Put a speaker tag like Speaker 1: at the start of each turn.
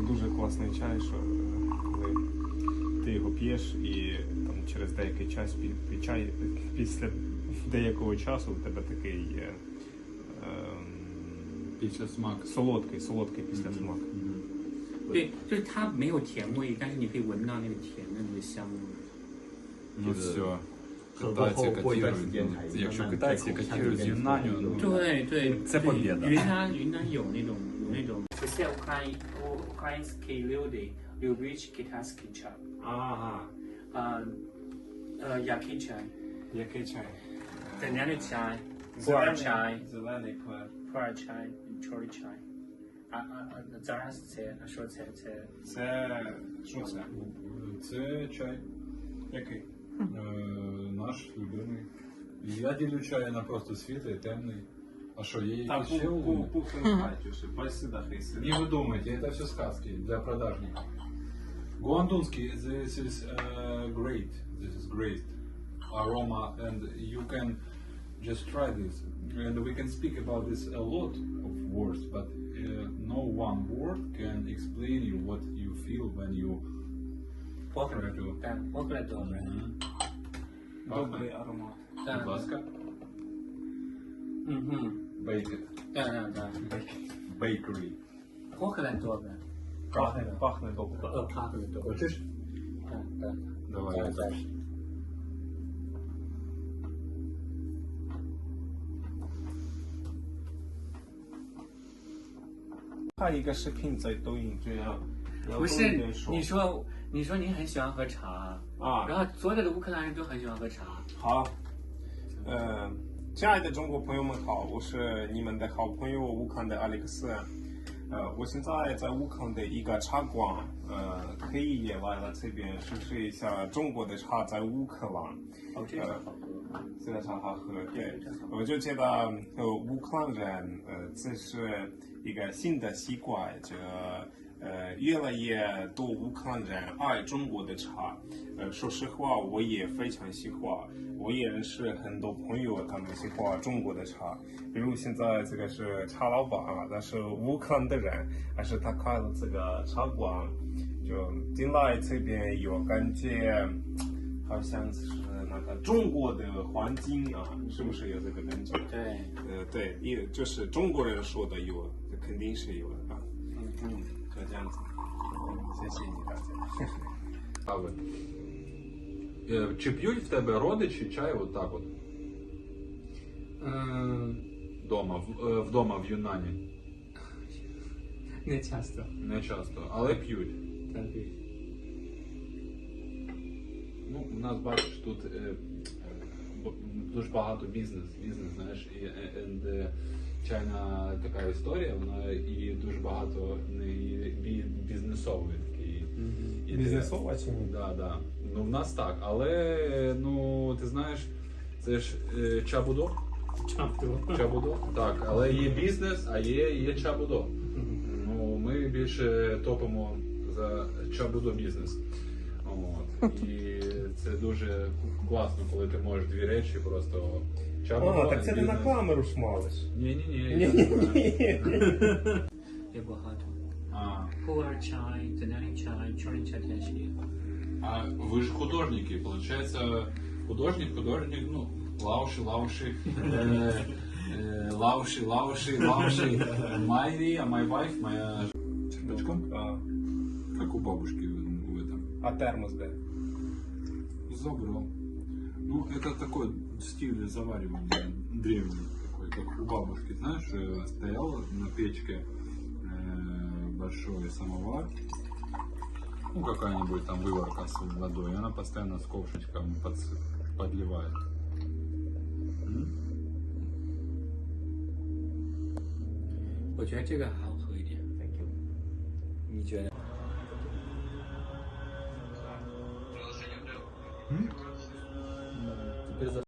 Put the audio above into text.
Speaker 1: дуже класний чай, що е, коли ти його п'єш і там через деякий час пі- пі- чай, після деякого часу у тебе такий е, ем,
Speaker 2: Після смак.
Speaker 1: солодкий, солодкий після смак.
Speaker 3: 对，就是它没有甜味，但是你可以闻到那个甜的那个香味。
Speaker 2: Ну все.
Speaker 4: 喝过后
Speaker 2: Китайці
Speaker 4: 过一段时间
Speaker 2: котирують.
Speaker 4: 才
Speaker 2: Якщо
Speaker 4: 慢慢
Speaker 2: китайці
Speaker 4: 再口下
Speaker 2: котирують
Speaker 4: 就
Speaker 2: Юнаню,
Speaker 4: 变
Speaker 2: ну
Speaker 3: 对对，
Speaker 2: 这不别的
Speaker 3: 云南云南有那种 невідомо. Це украй... українські люди люблять китайський чай.
Speaker 1: Ага.
Speaker 3: А, а, який чай?
Speaker 1: Який чай?
Speaker 3: Тиняний чай, зелений чай,
Speaker 1: зелений пар.
Speaker 3: Пар чай, чорний чай. А, а, а зараз це, а що це? Це,
Speaker 1: це що це?
Speaker 2: Це чай.
Speaker 1: Який?
Speaker 2: Е, наш любимий. Я ділю чай на просто світлий, темний. А що, є
Speaker 1: Там
Speaker 2: якісь ще
Speaker 1: пу-
Speaker 2: умови?
Speaker 1: пу- пуфенхайтюші, пальсидахиси.
Speaker 2: Не вы думаете, это все сказки для продажников. Гуандунский, this is uh, great. This is great aroma, and you can just try this. And we can speak about this a lot of words, but uh, no one word can explain you what you feel when you try to.
Speaker 3: так, похлеб добре.
Speaker 1: Добрий аромат.
Speaker 2: Будь ласка. bake it.
Speaker 3: так, так, так.
Speaker 2: Bakery.
Speaker 3: Похлеб добре.
Speaker 1: Пахне, пахне добре.
Speaker 3: Е, Пахне добре.
Speaker 2: Хочеш?
Speaker 3: Так, так.
Speaker 2: Давай.
Speaker 3: Так, так.
Speaker 1: 看一个视频在抖音这样，然后
Speaker 3: 不是
Speaker 1: 抖音里说
Speaker 3: 你说你说您很喜欢喝茶，
Speaker 1: 啊
Speaker 3: 然后所有的乌克兰人都很喜欢喝茶。
Speaker 1: 好，呃， 亲爱的中国朋友们好，我是你们的好朋友乌康的 Alex。呃，我现在在乌康的一个茶馆，呃，可以也来了这边试试一下中国的茶，在乌克兰。
Speaker 3: 哦，这个好喝。
Speaker 1: 这个茶好喝，对，我就觉得呃乌克兰人呃这是一个新的习惯，这呃越来越多乌克兰人爱中国的茶，呃说实话我也非常喜欢，我也认识很多朋友，他们喜欢中国的茶，比如现在这个是茶老板啊，他是乌克兰的人，但是他开了这个茶馆，就进来这边有感觉。好像是那个中国的环境啊，是不是有这个感觉？
Speaker 3: 对，
Speaker 1: 呃，对，也就是中国人说的有，肯定是有的 конкуренты,
Speaker 2: соседи так. Чи п'ють в тебе родичі чай отак от?
Speaker 3: Е,
Speaker 2: Дома, е, вдома в Юнані.
Speaker 3: Не часто.
Speaker 2: Не часто, але п'ють.
Speaker 3: Так п'ють.
Speaker 2: Ну, у нас бачиш тут е, дуже багато бізнес, бізнес, знаєш, і, і, і е, чайна така історія, вона і дуже багато не бі- бізнесовий такий. ідея.
Speaker 1: Бізнесова чи ні?
Speaker 2: Да, да. Ну в нас так, але ну ти знаєш, це ж е, чабудо.
Speaker 3: часто.
Speaker 2: Чабудо. Так, але є бізнес, а є, є чабудо. Ну, ми більше топимо за чабудо бізнес. От. І це дуже класно, коли ти можеш дві речі просто чабудо.
Speaker 1: А, так це ти на
Speaker 2: бізнес.
Speaker 1: камеру шмалиш.
Speaker 2: Ні, ні, ні.
Speaker 1: Ні-ні-ні.
Speaker 3: Є багато.
Speaker 2: А,
Speaker 3: Пуер чай, зелений чай, чорний чай теж є.
Speaker 2: а ви ж художники, виходить, художник, художник, ну, лауши, лауши, э, э, лауши, лауши, лауши. My idea, my wife, моя дочка,
Speaker 1: А,
Speaker 2: как у бабушки в, в этом.
Speaker 1: а термос де?
Speaker 2: Забрал. Ну, это такой стиль заваривания древний, такой, как у бабушки, знаешь, э, стоял на печке э, большой самовар, ну, какая-нибудь там выварка с водой, и она постоянно с ковшечком подс- подливает. М?
Speaker 3: 我觉得这个好喝一点。你觉得？ Теперь за